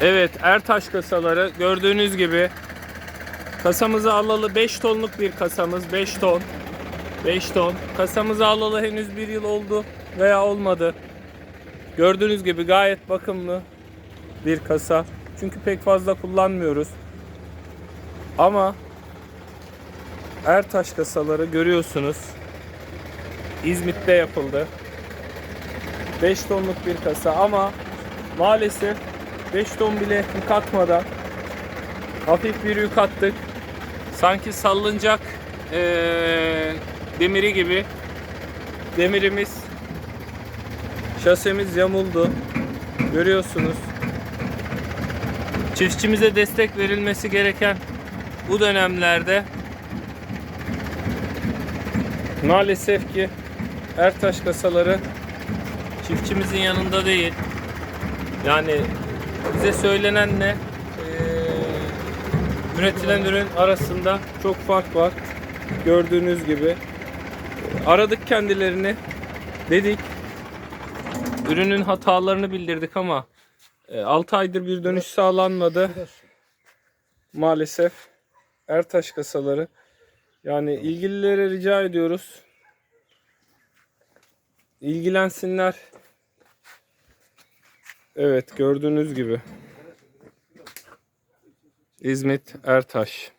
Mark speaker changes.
Speaker 1: Evet Ertaş kasaları gördüğünüz gibi. Kasamızı alalı 5 tonluk bir kasamız 5 ton 5 ton. Kasamızı alalı henüz bir yıl oldu veya olmadı. Gördüğünüz gibi gayet bakımlı bir kasa. Çünkü pek fazla kullanmıyoruz. Ama Ertaş kasaları görüyorsunuz. İzmit'te yapıldı. 5 tonluk bir kasa ama maalesef 5 ton bile yük atmadan hafif bir yük attık. Sanki sallanacak eee, demiri gibi demirimiz şasemiz yamuldu. Görüyorsunuz. Çiftçimize destek verilmesi gereken bu dönemlerde maalesef ki Ertaş kasaları çiftçimizin yanında değil. Yani bize söylenen ne? Ee, üretilen ürün arasında çok fark var. Gördüğünüz gibi. Aradık kendilerini. Dedik. Ürünün hatalarını bildirdik ama 6 aydır bir dönüş sağlanmadı. Maalesef. Ertaş kasaları. Yani ilgililere rica ediyoruz. İlgilensinler. Evet gördüğünüz gibi. İzmit Ertaş.